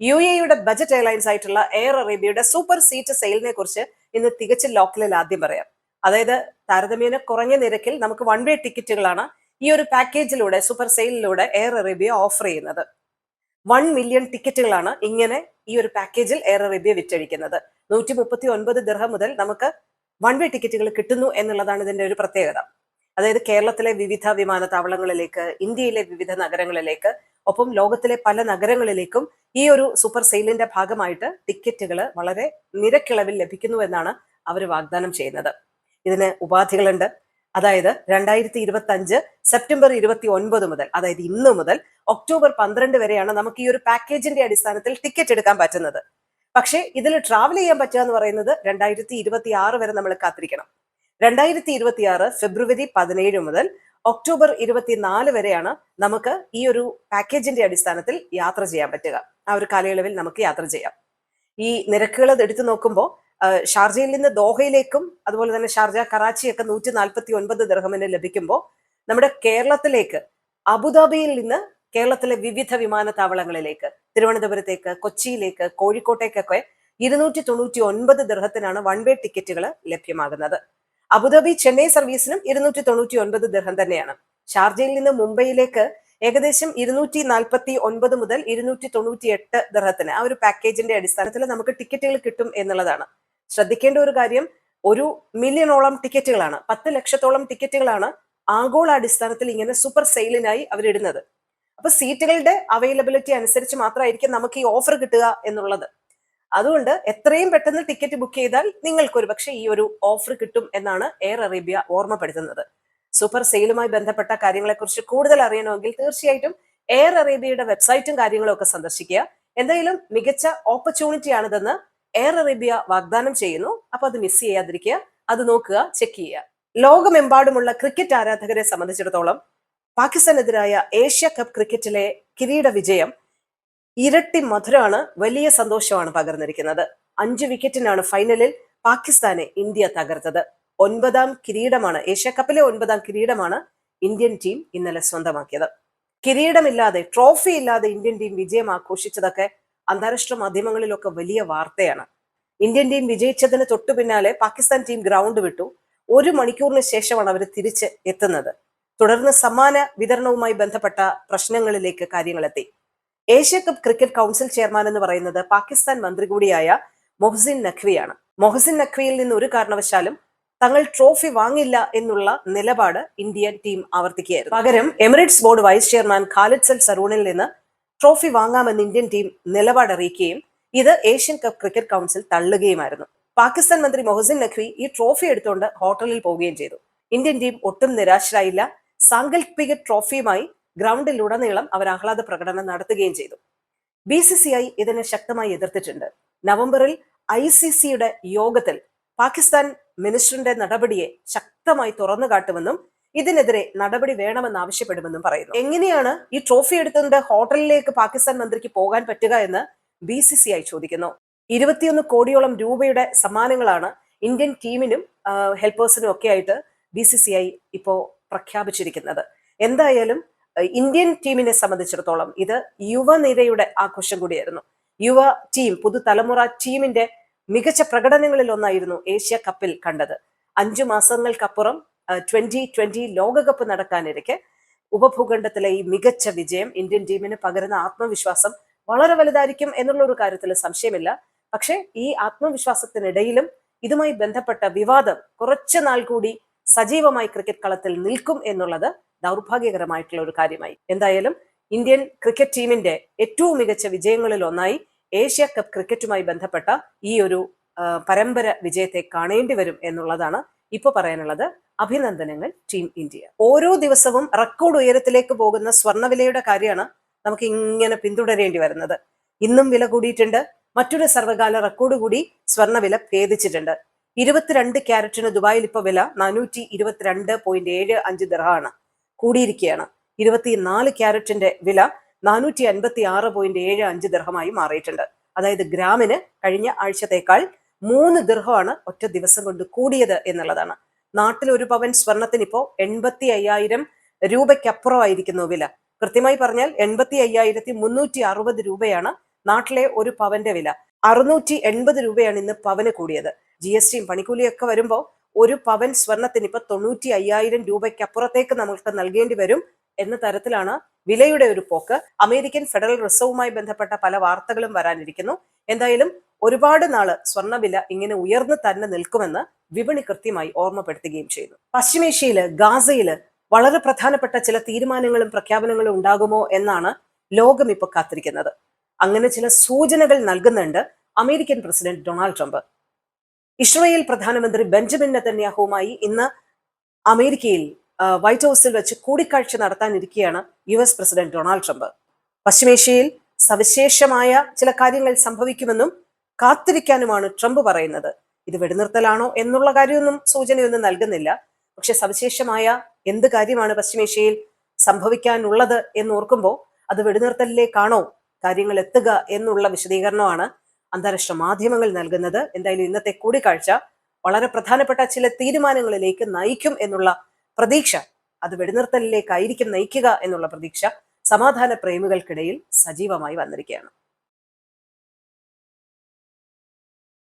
U എയുടെ budget airlines ആയിട്ടുള്ള air അറേബ്യയുടെ സൂപ്പർ സീറ്റ് സെയിലിനെ കുറിച്ച് ഇന്ന് തികച്ചും ലോക്കലിൽ ആദ്യം പറയാം. അതായത് താരതമ്യേന കുറഞ്ഞ നിരക്കിൽ നമുക്ക് വൺ വേ ടിക്കറ്റുകളാണ് ഈ ഒരു പാക്കേജിലൂടെ സൂപ്പർ സെയിലിലൂടെ എയർ അറേബ്യ ഓഫർ ചെയ്യുന്നത്. വൺ മില്യൺ ടിക്കറ്റുകളാണ് ഇങ്ങനെ ഈ ഒരു പാക്കേജിൽ എയർ അറേബ്യ വിറ്റഴിക്കുന്നത്. നൂറ്റി മുപ്പത്തി ഒൻപത് ദിർഹം മുതൽ നമുക്ക് വൺ വേ ടിക്കറ്റുകൾ കിട്ടുന്നു എന്നുള്ളതാണ് ഇതിന്റെ ഒരു പ്രത്യേകത. അതായത് കേരളത്തിലെ വിവിധ വിമാനത്താവളങ്ങളിലേക്ക് ഇന്ത്യയിലെ വിവിധ നഗരങ്ങളിലേക്ക് ഒപ്പം ലോകത്തിലെ പല നഗരങ്ങളിലേക്കും ഈ ഒരു സൂപ്പർ സെയിലിന്റെ ഭാഗമായിട്ട് ടിക്കറ്റുകൾ വളരെ നിരക്കിളവിൽ ലഭിക്കുന്നു എന്നാണ് അവർ വാഗ്ദാനം ചെയ്യുന്നത്. ഇതിന് ഉപാധികളുണ്ട്. അതായത് രണ്ടായിരത്തി ഇരുപത്തി അഞ്ച് സെപ്റ്റംബർ ഇരുപത്തി ഒൻപത് മുതൽ അതായത് ഇന്ന് മുതൽ ഒക്ടോബർ പന്ത്രണ്ട് വരെയാണ് നമുക്ക് ഈ ഒരു പാക്കേജിന്റെ അടിസ്ഥാനത്തിൽ ടിക്കറ്റ് എടുക്കാൻ പറ്റുന്നത്. പക്ഷേ ഇതിൽ ട്രാവൽ ചെയ്യാൻ പറ്റുക എന്ന് പറയുന്നത് രണ്ടായിരത്തി ഇരുപത്തി ആറ് വരെ നമ്മൾ കാത്തിരിക്കണം. രണ്ടായിരത്തി ഇരുപത്തി ആറ് ഫെബ്രുവരി പതിനേഴ് മുതൽ ഒക്ടോബർ ഇരുപത്തിനാല് വരെയാണ് നമുക്ക് ഈ ഒരു പാക്കേജിന്റെ അടിസ്ഥാനത്തിൽ യാത്ര ചെയ്യാൻ പറ്റുക. ആ ഒരു കാലയളവിൽ നമുക്ക് യാത്ര ചെയ്യാം. ഈ നിരക്കുകൾ എടുത്തു നോക്കുമ്പോൾ ഷാർജയിൽ നിന്ന് ദോഹയിലേക്കും അതുപോലെ തന്നെ ഷാർജ കറാച്ചിയൊക്കെ നൂറ്റി നാൽപ്പത്തി ഒൻപത് ദർഹമിന് ലഭിക്കുമ്പോൾ നമ്മുടെ കേരളത്തിലേക്ക് അബുദാബിയിൽ നിന്ന് കേരളത്തിലെ വിവിധ വിമാനത്താവളങ്ങളിലേക്ക് തിരുവനന്തപുരത്തേക്ക് കൊച്ചിയിലേക്ക് കോഴിക്കോട്ടേക്കൊക്കെ ഇരുന്നൂറ്റി തൊണ്ണൂറ്റി ഒൻപത് ദർഹത്തിനാണ് വൺ വേ ടിക്കറ്റുകൾ ലഭ്യമാകുന്നത്. അബുദാബി ചെന്നൈ സർവീസിനും ഇരുന്നൂറ്റി തൊണ്ണൂറ്റി ഒൻപത് ദിർഹം തന്നെയാണ്. ഷാർജയിൽ നിന്ന് മുംബൈയിലേക്ക് ഏകദേശം ഇരുന്നൂറ്റി നാൽപ്പത്തി ഒൻപത് മുതൽ ഇരുന്നൂറ്റി തൊണ്ണൂറ്റി എട്ട് ദിർഹത്തിന് ആ ഒരു പാക്കേജിന്റെ അടിസ്ഥാനത്തിൽ നമുക്ക് ടിക്കറ്റുകൾ കിട്ടും എന്നുള്ളതാണ്. ശ്രദ്ധിക്കേണ്ട ഒരു കാര്യം ഒരു മില്യണോളം ടിക്കറ്റുകളാണ് പത്ത് ലക്ഷത്തോളം ടിക്കറ്റുകളാണ് ആഗോള അടിസ്ഥാനത്തിൽ ഇങ്ങനെ സൂപ്പർ സെയിലിനായി അവരിടുന്നത്. അപ്പൊ സീറ്റുകളുടെ അവൈലബിലിറ്റി അനുസരിച്ച് മാത്രമായിരിക്കും നമുക്ക് ഈ ഓഫർ കിട്ടുക എന്നുള്ളത്. അതുകൊണ്ട് എത്രയും പെട്ടെന്ന് ടിക്കറ്റ് ബുക്ക് ചെയ്താൽ നിങ്ങൾക്ക് ഒരു പക്ഷേ ഈ ഒരു ഓഫർ കിട്ടും എന്നാണ് എയർ അറേബ്യ ഓർമ്മപ്പെടുത്തുന്നത്. സൂപ്പർ സെയിലുമായി ബന്ധപ്പെട്ട കാര്യങ്ങളെക്കുറിച്ച് കൂടുതൽ അറിയണമെങ്കിൽ തീർച്ചയായിട്ടും എയർ അറേബ്യയുടെ വെബ്സൈറ്റും കാര്യങ്ങളും ഒക്കെ സന്ദർശിക്കുക. എന്തായാലും മികച്ച ഓപ്പർച്യൂണിറ്റി ആണിതെന്ന് എയർ അറേബ്യ വാഗ്ദാനം ചെയ്യുന്നു. അപ്പൊ അത് മിസ് ചെയ്യാതിരിക്കുക. അത് നോക്കുക ചെക്ക് ചെയ്യുക. ലോകമെമ്പാടുമുള്ള ക്രിക്കറ്റ് ആരാധകരെ സംബന്ധിച്ചിടത്തോളം പാകിസ്ഥാനെതിരായ ഏഷ്യ കപ്പ് ക്രിക്കറ്റിലെ കിരീട വിജയം ഇരട്ടി മധുരമാണ് വലിയ സന്തോഷമാണ് പകർന്നിരിക്കുന്നത്. അഞ്ച് വിക്കറ്റിനാണ് ഫൈനലിൽ പാകിസ്ഥാനെ ഇന്ത്യ തകർത്തത്. ഒൻപതാം കിരീടമാണ് ഏഷ്യ കപ്പിലെ ഒൻപതാം കിരീടമാണ് ഇന്ത്യൻ ടീം ഇന്നലെ സ്വന്തമാക്കിയത്. കിരീടമില്ലാതെ ട്രോഫി ഇല്ലാതെ ഇന്ത്യൻ ടീം വിജയം ആഘോഷിച്ചതൊക്കെ അന്താരാഷ്ട്ര മാധ്യമങ്ങളിലൊക്കെ വലിയ വാർത്തയാണ്. ഇന്ത്യൻ ടീം വിജയിച്ചതിന് തൊട്ടു പിന്നാലെ പാകിസ്ഥാൻ ടീം ഗ്രൗണ്ട് വിട്ടു. ഒരു മണിക്കൂറിന് ശേഷമാണ് അവർ തിരിച്ച് എത്തുന്നത്. തുടർന്ന് സമ്മാന വിതരണവുമായി ബന്ധപ്പെട്ട പ്രശ്നങ്ങളിലേക്ക് കാര്യങ്ങളെത്തി. Asia cup cricket council chairman എന്ന് പറയുന്നത് പാകിസ്ഥാൻ മന്ത്രി കൂടിയായ മൊഹസിൻ നഖ്വിയാണ്. മൊഹസിൻ നഖ്വിയിൽ നിന്ന് ഒരു കാരണവശാലും തങ്ങൾ ട്രോഫി വാങ്ങില്ല എന്നുള്ള നിലപാട് ഇന്ത്യൻ ടീം ആവർത്തിക്കുകയായിരുന്നു. പകരം Emirates board vice chairman Khalid സൽ സറൂണിൽ നിന്ന് ട്രോഫി വാങ്ങാമെന്ന് ഇന്ത്യൻ ടീം നിലപാട് അറിയിക്കുകയും ഇത് ഏഷ്യൻ കപ്പ് ക്രിക്കറ്റ് കൗൺസിൽ തള്ളുകയുമായിരുന്നു. പാകിസ്ഥാൻ മന്ത്രി മൊഹസിൻ നഖ്വി ഈ ട്രോഫി എടുത്തുകൊണ്ട് ഹോട്ടലിൽ പോവുകയും ചെയ്തു. ഇന്ത്യൻ ടീം ഒട്ടും നിരാശരായില്ല. സാങ്കല്പിക ട്രോഫിയുമായി ഗ്രൗണ്ടിലുടനീളം അവർ ആഹ്ലാദ പ്രകടനം നടത്തുകയും ചെയ്തു. ബി സി സി ഐ ഇതിനെ ശക്തമായി എതിർത്തിട്ടുണ്ട്. നവംബറിൽ ഐ സി സിയുടെ യോഗത്തിൽ പാകിസ്ഥാൻ മിനിസ്റ്ററിന്റെ നടപടിയെ ശക്തമായി തുറന്നു കാട്ടുമെന്നും ഇതിനെതിരെ നടപടി വേണമെന്ന് ആവശ്യപ്പെടുമെന്നും പറയുന്നു. എങ്ങനെയാണ് ഈ ട്രോഫി എടുത്തുകൊണ്ട് ഹോട്ടലിലേക്ക് പാകിസ്ഥാൻ മന്ത്രിക്ക് പോകാൻ പറ്റുക എന്ന് ബി സി സി ഐ ചോദിക്കുന്നു. ഇരുപത്തിയൊന്ന് കോടിയോളം രൂപയുടെ സമ്മാനങ്ങളാണ് ഇന്ത്യൻ ടീമിനും ഹെൽപ്പേഴ്സിനും ഒക്കെ ആയിട്ട് ബി സി സി ഐ ഇപ്പോ പ്രഖ്യാപിച്ചിരിക്കുന്നത്. എന്തായാലും ഇന്ത്യൻ ടീമിനെ സംബന്ധിച്ചിടത്തോളം ഇത് യുവനിരയുടെ ആഘോഷം കൂടിയായിരുന്നു. യുവ ടീം പുതുതലമുറ ടീമിന്റെ മികച്ച പ്രകടനങ്ങളിൽ ഒന്നായിരുന്നു ഏഷ്യ കപ്പിൽ കണ്ടത്. അഞ്ചു മാസങ്ങൾക്കപ്പുറം ട്വന്റി ട്വന്റി ലോകകപ്പ് നടക്കാനിരിക്കെ ഉപഭൂഖണ്ഡത്തിലെ ഈ മികച്ച വിജയം ഇന്ത്യൻ ടീമിന് പകരുന്ന ആത്മവിശ്വാസം വളരെ വലുതായിരിക്കും എന്നുള്ള ഒരു കാര്യത്തിൽ സംശയമില്ല. പക്ഷേ ഈ ആത്മവിശ്വാസത്തിനിടയിലും ഇതുമായി ബന്ധപ്പെട്ട വിവാദം കുറച്ചു നാൾ കൂടി സജീവമായി ക്രിക്കറ്റ് കളത്തിൽ നിൽക്കും എന്നുള്ളത് ദൗർഭാഗ്യകരമായിട്ടുള്ള ഒരു കാര്യമായി. എന്തായാലും ഇന്ത്യൻ ക്രിക്കറ്റ് ടീമിന്റെ ഏറ്റവും മികച്ച വിജയങ്ങളിൽ ഒന്നായി ഏഷ്യ കപ്പ് ക്രിക്കറ്റുമായി ബന്ധപ്പെട്ട ഈ ഒരു പരമ്പര വിജയത്തെ കാണേണ്ടി വരും എന്നുള്ളതാണ് ഇപ്പൊ പറയാനുള്ളത്. അഭിനന്ദനങ്ങൾ ടീം ഇന്ത്യ. ഓരോ ദിവസവും റെക്കോർഡ് ഉയരത്തിലേക്ക് പോകുന്ന സ്വർണവിലയുടെ കാര്യമാണ് നമുക്ക് ഇങ്ങനെ പിന്തുടരേണ്ടി വരുന്നത്. ഇന്നും വില കൂടിയിട്ടുണ്ട്. മറ്റൊരു സർവകാല റെക്കോർഡ് കൂടി സ്വർണവില ഭേദിച്ചിട്ടുണ്ട്. ഇരുപത്തിരണ്ട് ക്യാരറ്റിന് ദുബായിൽ ഇപ്പോൾ വില നാനൂറ്റി ഇരുപത്തിരണ്ട് പോയിന്റ് ഏഴ് അഞ്ച് ദിർഹാണ്. കൂടിയിരിക്കുകയാണ്. ഇരുപത്തിനാല് ക്യാരറ്റിന്റെ വില നാനൂറ്റി അൻപത്തി ആറ് പോയിന്റ് ഏഴ് അഞ്ച് ദിർഹമായി മാറിയിട്ടുണ്ട്. അതായത് ഗ്രാമിന് കഴിഞ്ഞ ആഴ്ചത്തേക്കാൾ മൂന്ന് ദിർഹമാണ് ഒറ്റ ദിവസം കൊണ്ട് കൂടിയത് എന്നുള്ളതാണ്. നാട്ടിൽ ഒരു പവൻ സ്വർണത്തിന് ഇപ്പോൾ എൺപത്തി അയ്യായിരം രൂപയ്ക്കപ്പുറമായിരിക്കുന്നു വില. കൃത്യമായി പറഞ്ഞാൽ എൺപത്തി അയ്യായിരത്തി മുന്നൂറ്റി അറുപത് രൂപയാണ് നാട്ടിലെ ഒരു പവന്റെ വില. അറുന്നൂറ്റി എൺപത് രൂപയാണ് ഇന്ന് പവന് കൂടിയത്. ജി എസ് ടിയും പണിക്കൂലിയൊക്കെ വരുമ്പോൾ ഒരു പവൻ സ്വർണത്തിന് ഇപ്പൊ തൊണ്ണൂറ്റി അയ്യായിരം രൂപയ്ക്ക് അപ്പുറത്തേക്ക് നമുക്ക് നൽകേണ്ടി വരും എന്ന തരത്തിലാണ് വിലയുടെ ഒരു പോക്ക്. അമേരിക്കൻ ഫെഡറൽ റിസർവുമായി ബന്ധപ്പെട്ട പല വാർത്തകളും വരാനിരിക്കുന്നു. എന്തായാലും ഒരുപാട് നാൾ സ്വർണവില ഇങ്ങനെ ഉയർന്നു തന്നെ നിൽക്കുമെന്ന് വിപണി കൃത്യമായി ഓർമ്മപ്പെടുത്തുകയും ചെയ്യുന്നു. പശ്ചിമേഷ്യയിൽ ഗാസയിൽ വളരെ പ്രധാനപ്പെട്ട ചില തീരുമാനങ്ങളും പ്രഖ്യാപനങ്ങളും ഉണ്ടാകുമോ എന്നാണ് ലോകം ഇപ്പൊ കാത്തിരിക്കുന്നത്. അങ്ങനെ ചില സൂചനകൾ നൽകുന്നുണ്ട് American president Donald Trump. Israel പ്രധാനമന്ത്രി ബെഞ്ചമിൻ നെതന്യാഹുവുമായി ഇന്ന് അമേരിക്കയിൽ വൈറ്റ് ഹൗസിൽ വെച്ച് കൂടിക്കാഴ്ച നടത്താനിരിക്കുകയാണ് U S president Donald Trump. പശ്ചിമേഷ്യയിൽ സവിശേഷമായ ചില കാര്യങ്ങൾ സംഭവിക്കുമെന്നും കാത്തിരിക്കാനുമാണ് ട്രംപ് പറയുന്നത്. ഇത് വെടിനിർത്തലാണോ എന്നുള്ള കാര്യമൊന്നും സൂചനയൊന്നും നൽകുന്നില്ല. പക്ഷെ സവിശേഷമായ എന്ത് കാര്യമാണ് പശ്ചിമേഷ്യയിൽ സംഭവിക്കാനുള്ളത് എന്ന് ഓർക്കുമ്പോൾ അത് വെടിനിർത്തലിലേക്കാണോ കാര്യങ്ങൾ എത്തുക എന്നുള്ള വിശദീകരണമാണ് അന്താരാഷ്ട്ര മാധ്യമങ്ങൾ നൽകുന്നത്. എന്തായാലും ഇന്നത്തെ കൂടിക്കാഴ്ച വളരെ പ്രധാനപ്പെട്ട ചില തീരുമാനങ്ങളിലേക്ക് നയിക്കും എന്നുള്ള പ്രതീക്ഷ അത് വെടിനിർത്തലിലേക്കായിരിക്കും നയിക്കുക എന്നുള്ള പ്രതീക്ഷ സമാധാന പ്രേമികൾക്കിടയിൽ സജീവമായി വന്നിരിക്കുകയാണ്.